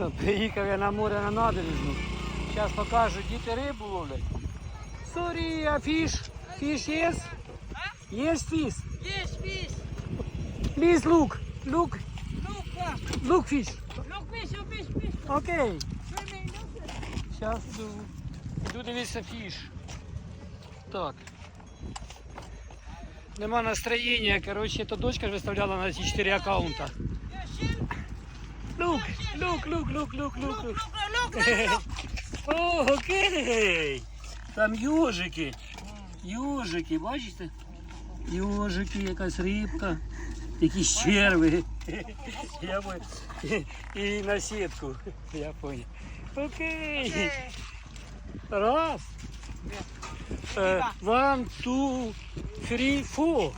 Що, приїхав я на море на набережну. Зараз покажу, діти рибу ловлять. Sorry, а фіш? Фіш є? Є фіш? Yes, fish. Please look. Look. Look, uh, Look fish. look, fish, look, fish, fish. Окей. Зараз йду. Йду дивитися фіш. Так. Нема настроєння. Коротше, то дочка ж виставляла на ці 4 аккаунта. Look, look, look, look, look, look, look. Look, look, look, look, look. О, окей. Там южики. Южики, бачите? Южики, якась рибка, якісь черви. Я понял. І на сітку. Я понял. Окей. Okay. Раз. Е, One, two, three, four.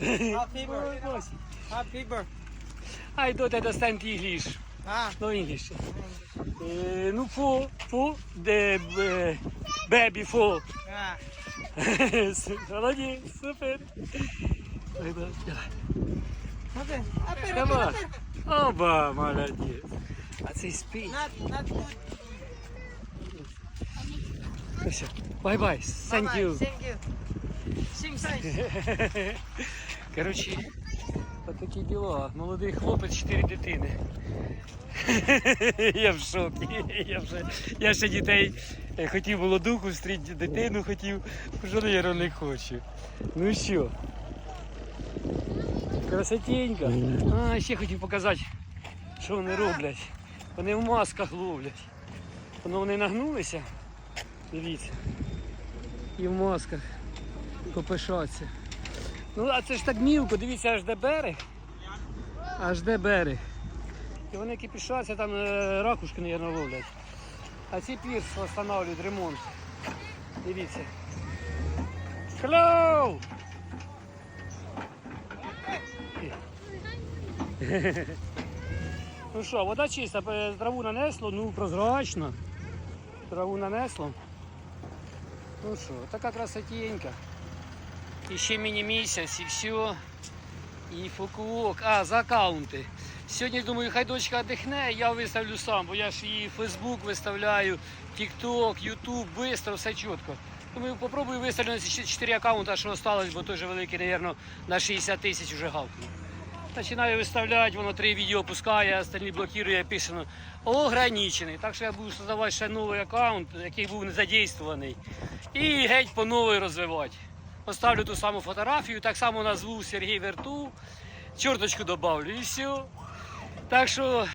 Half fever. Half fever. I don't understand English. Ah, No English. Е, ну, four, four, the е, baby four. yeah. Молодець, супер. Ой, да, давай. Okay. Happy, Давай. Оба, молодець. А цей спить. Not, not good. Все. Бай-бай. Thank Bye-bye. you. Thank you. Sing size. Коротше, отакі діла. Молодий хлопець, чотири дитини. Я в шокі. Я, вже, я ще дітей е, хотів молодуху зустріти, дитину хотів, вже, навірно, не хочу. Ну що? Красотенька. А, ще хотів показати, що вони роблять. Вони в масках ловлять. Воно вони нагнулися. Дивіться. І в масках попишаться. Ну, а це ж так мілко, дивіться, аж де берег. Аж де берег. І вони кипішаться, там е, ракушки, мабуть, ловлять. А ці пірс встановлюють ремонт. Дивіться. Hello! Ну що, вода чиста, е, траву нанесло, ну прозрачно. Траву нанесло. Ну що, така красотенька. І ще міні-місяць і все. І фокуок. А, за аккаунти. Сьогодні думаю, хай дочка віддихне, я виставлю сам, бо я ж і Фейсбук виставляю, TikTok, YouTube, швидко, все чітко. Думаю, попробую виставлю ці 4 аккаунта, що осталось, бо теж великий, мабуть, на 60 тисяч вже гавкнув. Починаю виставляти, воно три відео пускає, остальні блокує, пише ну, ограничений. Так що я буду створювати ще новий аккаунт, який був не задействований. І геть по новій розвивати. Поставлю ту саму фотографію, так само назву Сергій Верту, чорточку добавлю і все. Так що